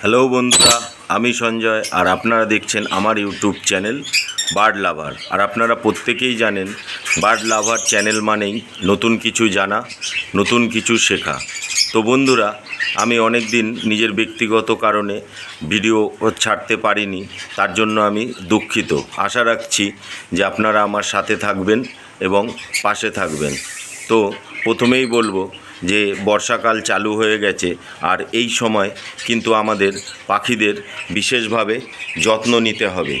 Hello বন্ধুরা, আমি সঞ্জয় আর আপনারা দেখছেন আমার ইউটিউব চ্যানেল বার্ড লাভার। আর আপনারা প্রত্যেকেই জানেন, বার্ড লাভার চ্যানেল মানেই নতুন কিছু জানা, নতুন কিছু শেখা। তো বন্ধুরা, আমি অনেক দিন নিজের ব্যক্তিগত কারণে ভিডিও ছাড়তে পারিনি, তার জন্য আমি দুঃখিত। আশা রাখছি যে আপনারা আমার সাথে থাকবেন এবং পাশে থাকবেন। তো প্রথমেই বলব যে বর্ষাকাল চালু হয়ে গেছে আর এই সময় কিন্তু আমাদের পাখিদের বিশেষভাবে যত্ন নিতে হবে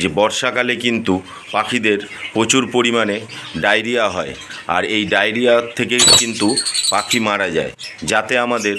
যে বর্ষাকালে কিন্তু পাখিদের প্রচুর পরিমাণে ডায়রিয়া হয় আর এই ডায়রিয়া থেকে কিন্তু পাখি মারা যায় যাতে আমাদের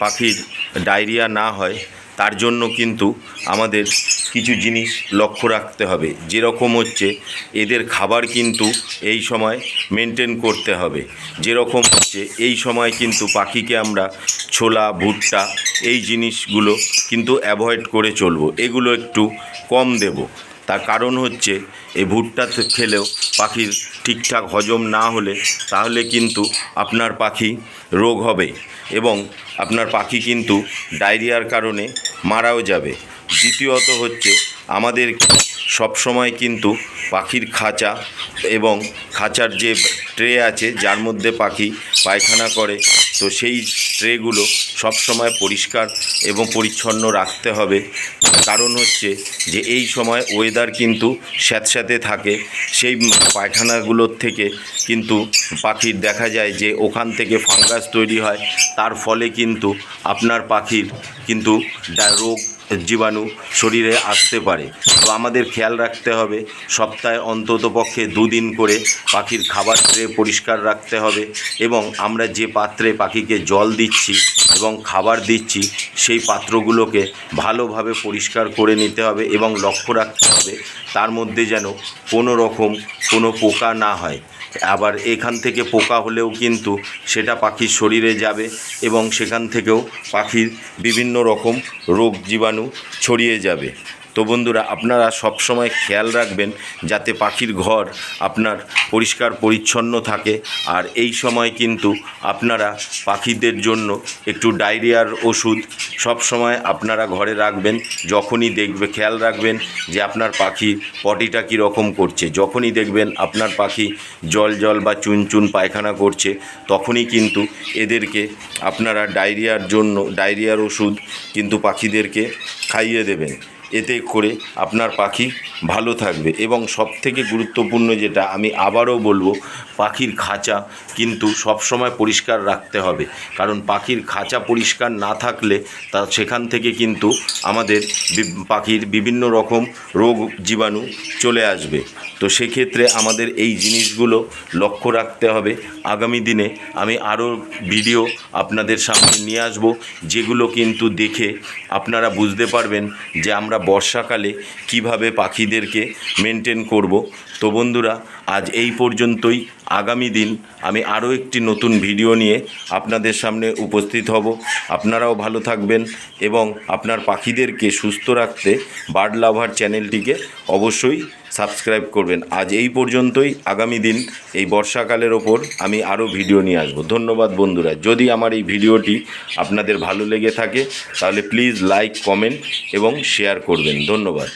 পাখির ডায়রিয়া না হয় তার জন্য কিন্তু আমাদের কিছু জিনিস লক্ষ্য রাখতে হবে। যেরকম হচ্ছে এদের খাবার কিন্তু এই সময় মেনটেন করতে হবে। যেরকম হচ্ছে এই সময় কিন্তু পাখিকে আমরা ছোলা, ভুট্টা এই জিনিসগুলো কিন্তু অ্যাভয়েড করে চলবো। এগুলো একটু কম দেব। তার কারণ হচ্ছে এই ভুট্টা খেলেও পাখির ঠিকঠাক হজম না হলে তাহলে কিন্তু আপনার পাখি রোগ হবে এবং আপনার পাখি কিন্তু ডায়রিয়ার কারণে মারাও যাবে। দ্বিতীয়ত হচ্ছে আমাদের সব সময় কিন্তু পাখির খাঁচা এবং খাঁচার যে ট্রে আছে, যার মধ্যে পাখি পায়খানা করে, তো সেই ট্রেগুলো সবসময় পরিষ্কার এবং পরিচ্ছন্ন রাখতে হবে। কারণ হচ্ছে যে এই সময় ওয়েদার কিন্তু স্যাঁতস্যাঁতে থাকে, সেই পায়খানাগুলোর থেকে কিন্তু পাখির দেখা যায় যে ওখান থেকে ফাঙ্গাস তৈরি হয়, তার ফলে কিন্তু আপনার পাখির কিন্তু রোগ জীবাণু শরীরে আসতে পারে। তো আমাদের খেয়াল রাখতে হবে, সপ্তাহে অন্তত পক্ষে দুদিন করে পাখির খাবার ট্রে পরিষ্কার রাখতে হবে এবং আমরা যে পাত্রে পাখিকে জল দিচ্ছি এবং খাবার দিচ্ছি, সেই পাত্রগুলোকে ভালোভাবে পরিষ্কার করে নিতে হবে এবং লক্ষ্য রাখতে হবে, তার মধ্যে যেন কোনো রকম কোনো পোকা না হয়। আবার এখান থেকে পোকা হলেও কিন্তু সেটা পাখির শরীরে যাবে এবং সেখান থেকেও পাখির বিভিন্ন রকম রোগ জীবাণু ছড়িয়ে যাবে। তো বন্ধুরা, আপনারা সব সময় খেয়াল রাখবেন যাতে পাখির ঘর আপনার পরিষ্কার পরিচ্ছন্ন থাকে। আর এই সময় কিন্তু আপনারা পাখিদের জন্য একটু ডায়রিয়ার ওষুধ সব সময় আপনারা ঘরে রাখবেন। যখনই দেখবে, খেয়াল রাখবেন যে আপনার পাখি পটিটা কীরকম করছে। যখনই দেখবেন আপনার পাখি জল জল বা চুন চুন পায়খানা করছে, তখনই কিন্তু এদেরকে আপনারা ডায়রিয়ার জন্য, ডায়রিয়ার ওষুধ কিন্তু পাখিদেরকে খাইয়ে দেবেন। এতে করে আপনার পাখি ভালো থাকবে। এবং সবথেকে গুরুত্বপূর্ণ যেটা, আমি আবারও বলব, পাখির খাঁচা কিন্তু সবসময় পরিষ্কার রাখতে হবে। কারণ পাখির খাঁচা পরিষ্কার না থাকলে তা সেখান থেকে কিন্তু আমাদের পাখির বিভিন্ন রকম রোগ জীবাণু চলে আসবে। তো সেক্ষেত্রে আমাদের এই জিনিসগুলো লক্ষ্য রাখতে হবে। আগামী দিনে আমি আরও ভিডিও আপনাদের সামনে নিয়ে আসব, যেগুলো কিন্তু দেখে আপনারা বুঝতে পারবেন যে আমরা বর্ষাকালে কীভাবে পাখিদেরকে মেনটেন করব? তো বন্ধুরা, আজ এই পর্যন্তই। আগামী দিন আমি আরও একটি নতুন ভিডিও নিয়ে আপনাদের সামনে উপস্থিত হব। আপনারাও ভালো থাকবেন এবং আপনার পাখিদেরকে সুস্থ রাখতে বার্ড লাভার চ্যানেলটিকে অবশ্যই সাবস্ক্রাইব করবেন। আজ এই পর্যন্তই। আগামী দিন এই বর্ষাকালের ওপর আমি আরও ভিডিও নিয়ে আসব। ধন্যবাদ বন্ধুরা। যদি আমার এই ভিডিওটি আপনাদের ভালো লেগে থাকে, তাহলে প্লিজ লাইক কমেন্ট এবং শেয়ার করবেন ধন্যবাদ